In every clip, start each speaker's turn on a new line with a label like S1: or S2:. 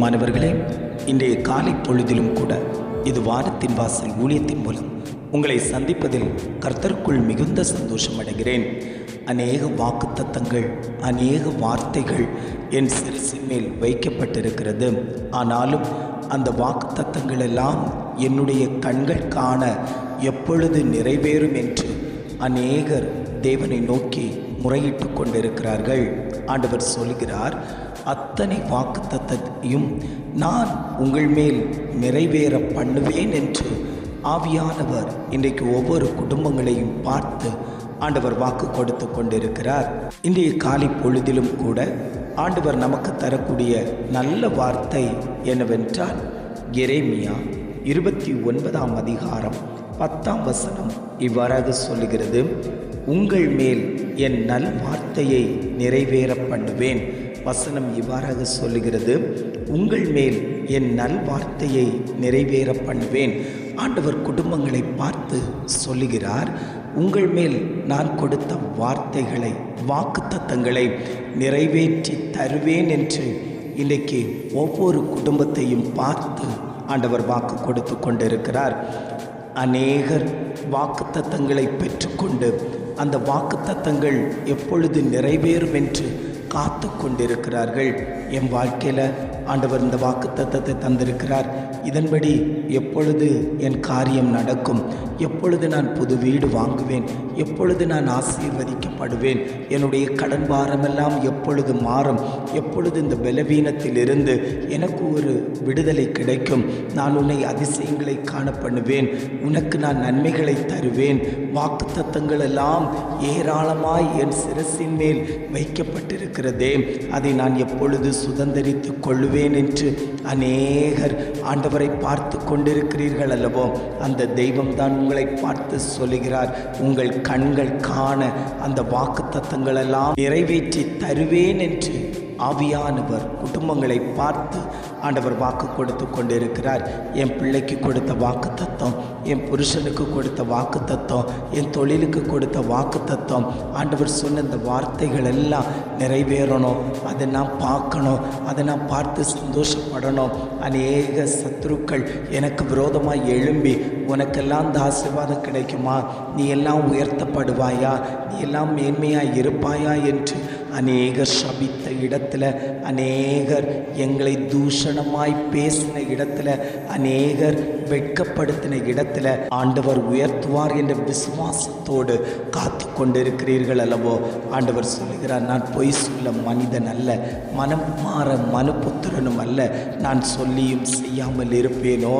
S1: பிரியமானவர்களே இன்றைய காலை பொழுதிலும் கூட இது வாரத்தின் வாசல் ஊழியத்தின் மூலம் உங்களை சந்திப்பதில் கர்த்தருக்குள் மிகுந்த சந்தோஷம் அடைகிறேன். அநேக வாக்குத்தத்தங்கள் அநேக வார்த்தைகள் என் சிறுசின் மேல் வைக்கப்பட்டிருக்கிறது. ஆனாலும் அந்த வாக்குத்தத்தங்கள் எல்லாம் என்னுடைய கண்கள் காண எப்பொழுது நிறைவேறும் என்று அநேகர் தேவனை நோக்கி முறையிட்டு கொண்டிருக்கிறார்கள். ஆண்டவர் சொல்கிறார் அத்தனை வாக்குத்தத்தையும் நான் உங்கள் மேல் நிறைவேற பண்ணுவேன் என்று ஆவியானவர் இன்றைக்கு ஒவ்வொரு குடும்பங்களையும் பார்த்து ஆண்டவர் வாக்கு கொடுத்து கொண்டிருக்கிறார். இன்றைய காலை பொழுதிலும் கூட ஆண்டவர் நமக்கு தரக்கூடிய நல்ல வார்த்தை என்னவென்றால் எரேமியா இருபத்தி ஒன்பதாம் அதிகாரம் பத்தாம் வசனம் இவ்வாறாக சொல்லுகிறது உங்கள் மேல் என் நல் வார்த்தையை நிறைவேற பண்ணுவேன். வசனம் இவ்வாறாக சொல்லுகிறது உங்கள் மேல் என் நல் வார்த்தையை நிறைவேற பண்ணுவேன். ஆண்டவர் குடும்பங்களை பார்த்து சொல்லுகிறார் உங்கள் மேல் நான் கொடுத்த வார்த்தைகளை வாக்குத்தத்தங்களை நிறைவேற்றி தருவேன் என்று இன்றைக்கு ஒவ்வொரு குடும்பத்தையும் பார்த்து ஆண்டவர் வாக்கு கொடுத்து கொண்டிருக்கிறார். அநேகர் வாக்குத்தத்தங்களை பெற்றுக்கொண்டு அந்த வாக்குத்தத்தங்கள் எப்பொழுது நிறைவேறும் என்று காத்து கொண்டிருக்கிறார்கள் என் வாழ்க்கையில் ஆண்டவர் இந்த வாக்குத்தத்தத்தை தந்திருக்கிறார். இதன்படி எப்பொழுது என் காரியம் நடக்கும்? எப்பொழுது நான் புது வீடு வாங்குவேன்? எப்பொழுது நான் ஆசீர்வதிக்கப்படுவேன்? என்னுடைய கடன் பாரமெல்லாம் எப்பொழுது மாறும்? எப்பொழுது இந்த பலவீனத்திலிருந்து எனக்கு ஒரு விடுதலை கிடைக்கும்? நான் உன்னை அதிசயங்களை காண பண்ணுவேன். உனக்கு நான் நன்மைகளை தருவேன். வாக்குத்தத்தங்கள் எல்லாம் ஏராளமாய் என் சிரசின் மேல் வைக்கப்பட்டிருக்கிறதே. அதை நான் எப்பொழுது சுதந்திரித்து கொள்ளுவேன்? என்று அநேகர் ஆண்டவரை பார்த்து கொண்டிருக்கிறீர்கள் அல்லவோ? அந்த தெய்வம் தான் உங்களை பார்த்து சொல்லுகிறார். உங்கள் கண்கள் காண அந்த வாக்கு தத்தங்களெல்லாம் நிறைவேற்றி தருவேன் என்று ஆவியானவர் குடும்பங்களை பார்த்து ஆண்டவர் வாக்கு கொடுத்து கொண்டிருக்கிறார். என் பிள்ளைக்கு கொடுத்த வாக்கு தத்துவம் என் புருஷனுக்கு கொடுத்த வாக்கு தத்துவம் என் தொழிலுக்கு கொடுத்த வாக்கு தத்துவம் ஆண்டவர் சொன்ன இந்த வார்த்தைகள் எல்லாம் நிறைவேறணும். அதை நான் பார்க்கணும். அதை நான் பார்த்து சந்தோஷப்படணும். அநேக சத்துருக்கள் எனக்கு விரோதமாக எழும்பி உனக்கெல்லாம் இந்த கிடைக்குமா? நீ எல்லாம் உயர்த்தப்படுவாயா? நீ எல்லாம் மேன்மையாக இருப்பாயா? என்று அநேகர் சபித்த இடத்துல அநேகர் எங்களை தூஷணமாய் பேசின இடத்துல அநேகர் வெட்கப்படுத்தின இடத்துல ஆண்டவர் உயர்த்துவார் என்ற விசுவாசத்தோடு காத்து கொண்டிருக்கிறீர்கள் அல்லவோ? ஆண்டவர் சொல்லுகிறார் நான் பொய் சொல்ல மனிதன் அல்ல மனம் மாற மனுபுத்திரனும் அல்ல. நான் சொல்லியும் செய்யாமல் இருப்பேனோ?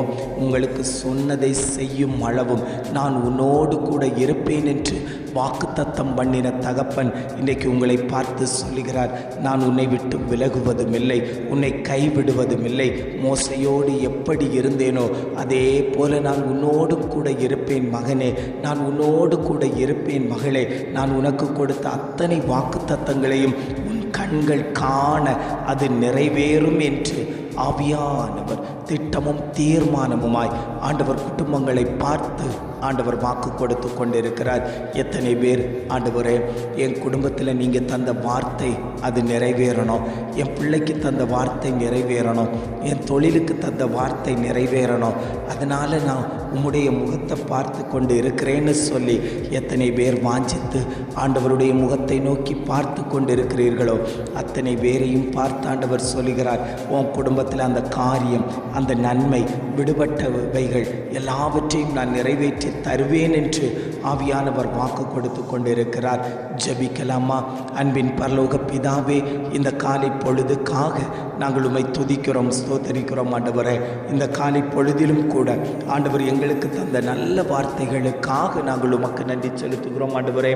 S1: உங்களுக்கு சொன்னதை செய்யும் அளவும் நான் உன்னோடு கூட இருப்பேன் என்று வாக்குத்தத்தம் பண்ணின தகப்பன் இன்றைக்கு உங்களை பார்த்து சொல்லுகிறார். நான் உன்னை விட்டு விலகுவதும் இல்லை உன்னை கைவிடுவதும் இல்லை மோசையோடு எப்படி இருந்தேனோ அதே போல நான் உன்னோடு கூட இருப்பேன் மகனே. நான் உன்னோடு கூட இருப்பேன் மகளே. நான் உனக்கு கொடுத்த அத்தனை வாக்குத்தத்தங்களையும் உன் கண்கள் காண அது நிறைவேறும் என்று ஆவியானவர் திட்டமும் தீர்மானமுமாய் ஆண்டவர் குடும்பங்களை பார்த்து ஆண்டவர் வாக்கு கொடுத்து கொண்டிருக்கிறார். எத்தனை பேர் ஆண்டவரே என் குடும்பத்தில் நீங்கள் தந்த வார்த்தை அது நிறைவேறணும். என் பிள்ளைக்கு தந்த வார்த்தை நிறைவேறணும். என் தொழிலுக்கு தந்த வார்த்தை நிறைவேறணும். அதனால் நான் உம்முடைய முகத்தை பார்த்து கொண்டு இருக்கிறேன்னு சொல்லி எத்தனை பேர் வாஞ்சித்து ஆண்டவருடைய முகத்தை நோக்கி பார்த்து கொண்டு இருக்கிறீர்களோ அத்தனை பேரையும் பார்த்து ஆண்டவர் சொல்லுகிறார் உன் குடும்பத்தில் அந்த காரியம் அந்த நன்மை விடுபட்டவைகள் எல்லாவற்றையும் நான் நிறைவேற்றி தருவேன் என்று ஆவியானவர் வாக்கு கொடுத்து கொண்டிருக்கிறார். ஜபிக்கலாமா? அன்பின் பரலோக பிதாவே இந்த காலை பொழுதுக்காக நாங்கள் உண்மை துதிக்கிறோம் ஸ்தோத்தரிக்கிறோம் ஆண்டவரே. இந்த காலை பொழுதிலும் கூட ஆண்டவர் எங்களுக்கு தந்த நல்ல வார்த்தைகளுக்காக நாங்கள் உமக்கு நன்றி செலுத்துகிறோம் ஆண்டவரே.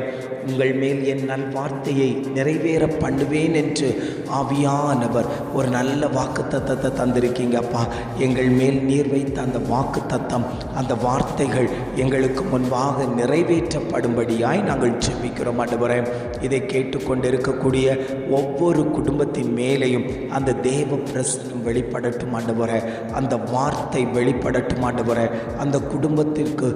S1: உங்கள் மேல் என் நல் வார்த்தையை நிறைவேற பண்ணுவேன் என்று ஆவியானவர் ஒரு நல்ல வாக்கு தத்தத்தை தந்திருக்கீங்கப்பா எங்கள் மேல் நீர் வைத்த அந்த வாக்கு தத்தம் அந்த வார்த்தைகள் எங்களுக்கு முன்பாக நிறை நிறைவேற்றப்படும்படியாய் நாங்கள் ஜெபிக்கிறோம் ஆண்டவரே. இதை கேட்டுக்கொண்டிருக்கக்கூடிய ஒவ்வொரு குடும்பத்தின் மேலேயும் அந்த தேவ பிரசனம் வெளிப்படட்டும் ஆண்டவரே. அந்த வார்த்தை வெளிப்படட்டும் ஆண்டவரே. அந்த குடும்பத்திற்கு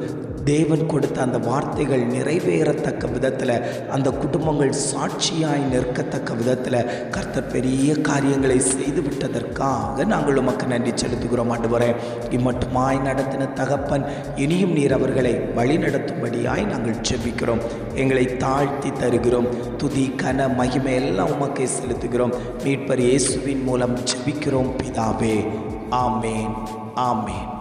S1: தேவன் கொடுத்த அந்த வார்த்தைகள் நிறைவேறத்தக்க விதத்தில் அந்த குடும்பங்கள் சாட்சியாய் நிற்கத்தக்க விதத்தில் கர்த்தர் பெரிய காரியங்களை செய்து விட்டதற்காக நாங்கள் உமக்கு நன்றி செலுத்துகிறோம் ஆண்டவரே. இம்மட்டுமாய் நடத்தின தகப்பன் இனியும் நீர் அவர்களை வழி பிள்ளைகளாய் நாங்கள் செபிக்கிறோம் எங்களை தாழ்த்தி தருகிறோம். துதி கன மகிமை எல்லாம் உமக்கே செலுத்துகிறோம். மீட்பர் இயேசுவின் மூலம் செபிக்கிறோம் பிதாவே. ஆமேன். ஆமேன்.